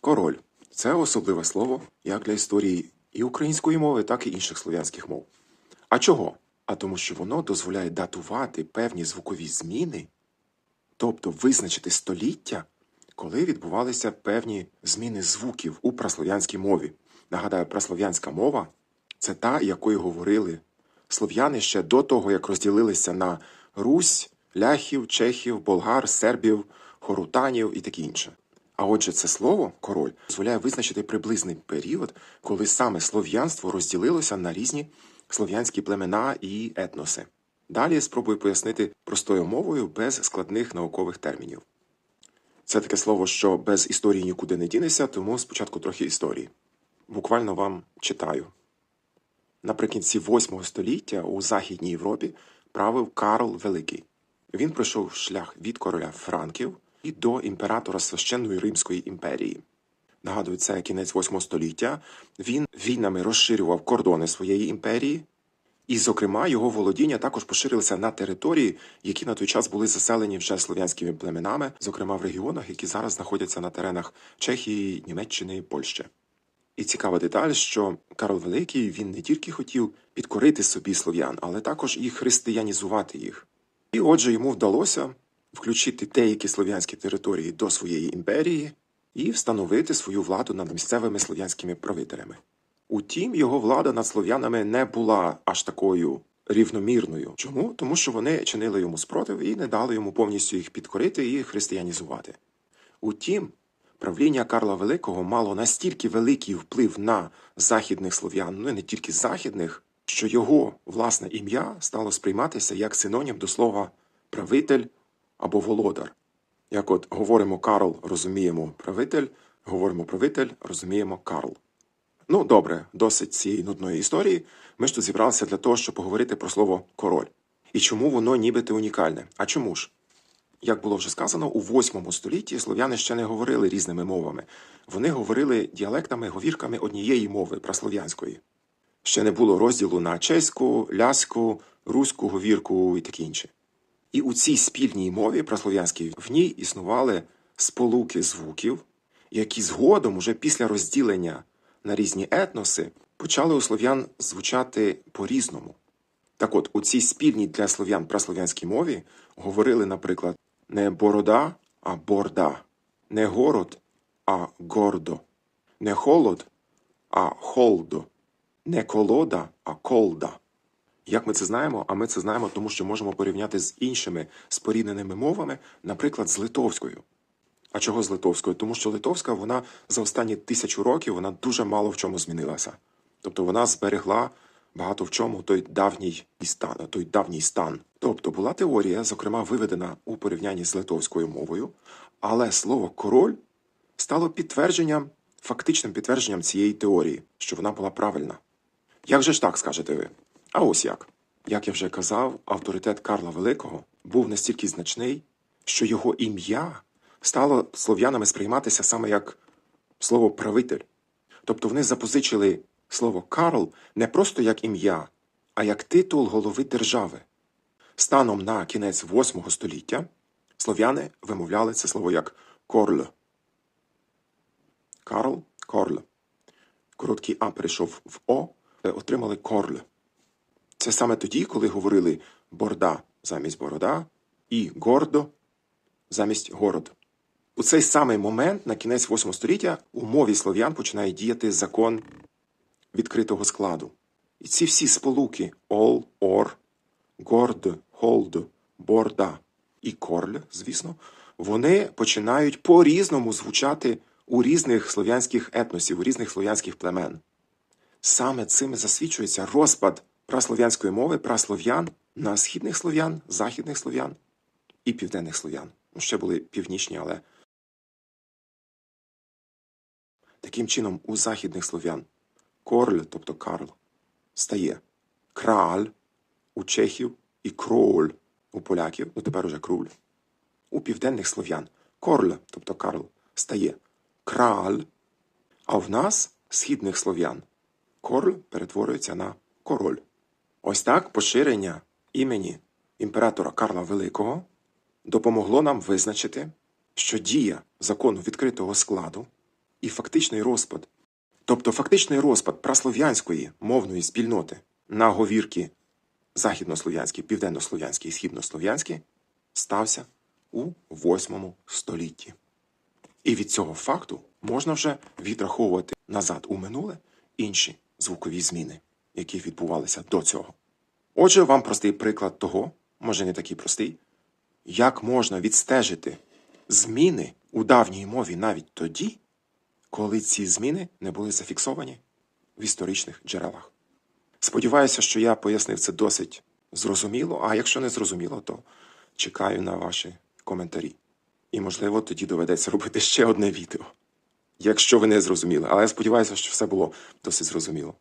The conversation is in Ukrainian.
Король це особливе слово як для історії і української мови, так і інших слов'янських мов. А чого? А тому, що воно дозволяє датувати певні звукові зміни, тобто визначити століття, коли відбувалися певні зміни звуків у праслов'янській мові. Нагадаю, праслов'янська мова це та, якою говорили слов'яни ще до того, як розділилися на Русь, ляхів, чехів, болгар, сербів, хорутанів і таке інше. А отже, це слово король дозволяє визначити приблизний період, коли саме слов'янство розділилося на різні слов'янські племена і етноси. Далі спробую пояснити простою мовою без складних наукових термінів. Це таке слово, що без історії нікуди не дінеться, тому спочатку трохи історії. Буквально вам читаю. Наприкінці 8 століття у Західній Європі правив Карл Великий. Він пройшов шлях від короля Франків і до імператора Священної Римської імперії. Нагадую, це кінець 8 століття. Він війнами розширював кордони своєї імперії, і, зокрема, його володіння також поширилися на території, які на той час були заселені вже слов'янськими племенами, зокрема в регіонах, які зараз знаходяться на теренах Чехії, Німеччини, Польщі. І цікава деталь, що Карл Великий він не тільки хотів підкорити собі слов'ян, але також і християнізувати їх. І отже, йому вдалося включити деякі слов'янські території до своєї імперії і встановити свою владу над місцевими слов'янськими правителями. Утім, його влада над слов'янами не була аж такою рівномірною. Чому? Тому що вони чинили йому спротив і не дали йому повністю їх підкорити і християнізувати. Утім, правління Карла Великого мало настільки великий вплив на західних слов'ян, ну і не тільки західних, що його власне ім'я стало сприйматися як синонім до слова правитель або володар. Як от говоримо Карл, розуміємо правитель, говоримо правитель, розуміємо Карл. Ну, добре, досить цієї нудної історії. Ми ж тут зібралися для того, щоб поговорити про слово король. І чому воно нібито унікальне? А чому ж? Як було вже сказано, у 8 столітті слов'яни ще не говорили різними мовами. Вони говорили діалектами, говірками однієї мови праслов'янської. Ще не було розділу на чеську, ляську, руську говірку і таке інше. І у цій спільній мові праслов'янській в ній існували сполуки звуків, які згодом, уже після розділення на різні етноси, почали у слов'ян звучати по-різному. Так от, у цій спільній для слов'ян праслов'янській мові говорили, наприклад, не борода, а борда, не город, а гордо, не холод, а холдо, не колода, а колда. Як ми це знаємо? А ми це знаємо, тому що можемо порівняти з іншими спорідненими мовами, наприклад, з литовською. А чого з литовською? Тому що литовська вона за останні тисячу років вона дуже мало в чому змінилася. Тобто вона зберегла багато в чому той давній стан, той давній стан. Тобто була теорія, зокрема виведена у порівнянні з литовською мовою, але слово король стало підтвердженням, фактичним підтвердженням цієї теорії, що вона була правильна. Як же ж так скажете ви? А ось як. Як я вже казав, авторитет Карла Великого був настільки значний, що його ім'я стало слов'янами сприйматися саме як слово правитель. Тобто вони запозичили слово Карл не просто як ім'я, а як титул голови держави. Станом на кінець 8 століття слов'яни вимовляли це слово як Корль. Карл Корль. Короткий А перейшов в О, е, отримали Корль. Це саме тоді, коли говорили борда замість борода і гордо замість город. У цей самий момент, на кінець 8 століття, у мові слов'ян починає діяти закон відкритого складу. І ці всі сполуки ол, ор, горд, холд, борда і корль, звісно, вони починають по-різному звучати у різних слов'янських етносів, у різних слов'янських племен. Саме цим засвідчується розпад праслов'янської мови, праслов'ян на східних слов'ян, західних слов'ян і південних слов'ян. Ну, ще були північні, але таким чином у західних слов'ян корль, тобто Карл, стає краль у чехів і кроль у поляків, ну тепер уже круль. У південних слов'ян корль, тобто Карл, стає краль, а в нас, східних слов'ян, корль перетворюється на король. Ось так поширення імені імператора Карла Великого допомогло нам визначити, що дія закону відкритого складу і фактичний розпад. Тобто фактичний розпад праслов'янської мовної спільноти на говірки західнослов'янські, південнослов'янські і східнослов'янські стався у VIII столітті. І від цього факту можна вже відраховувати назад у минуле інші звукові зміни, які відбувалися до цього. Отже, вам простий приклад того, може не такий простий, як можна відстежити зміни у давній мові навіть тоді, коли ці зміни не були зафіксовані в історичних джерелах. Сподіваюся, що я пояснив це досить зрозуміло, а якщо не зрозуміло, то чекаю на ваші коментарі. І, можливо, тоді доведеться робити ще одне відео. Якщо ви не зрозуміли, але я сподіваюся, що все було досить зрозуміло.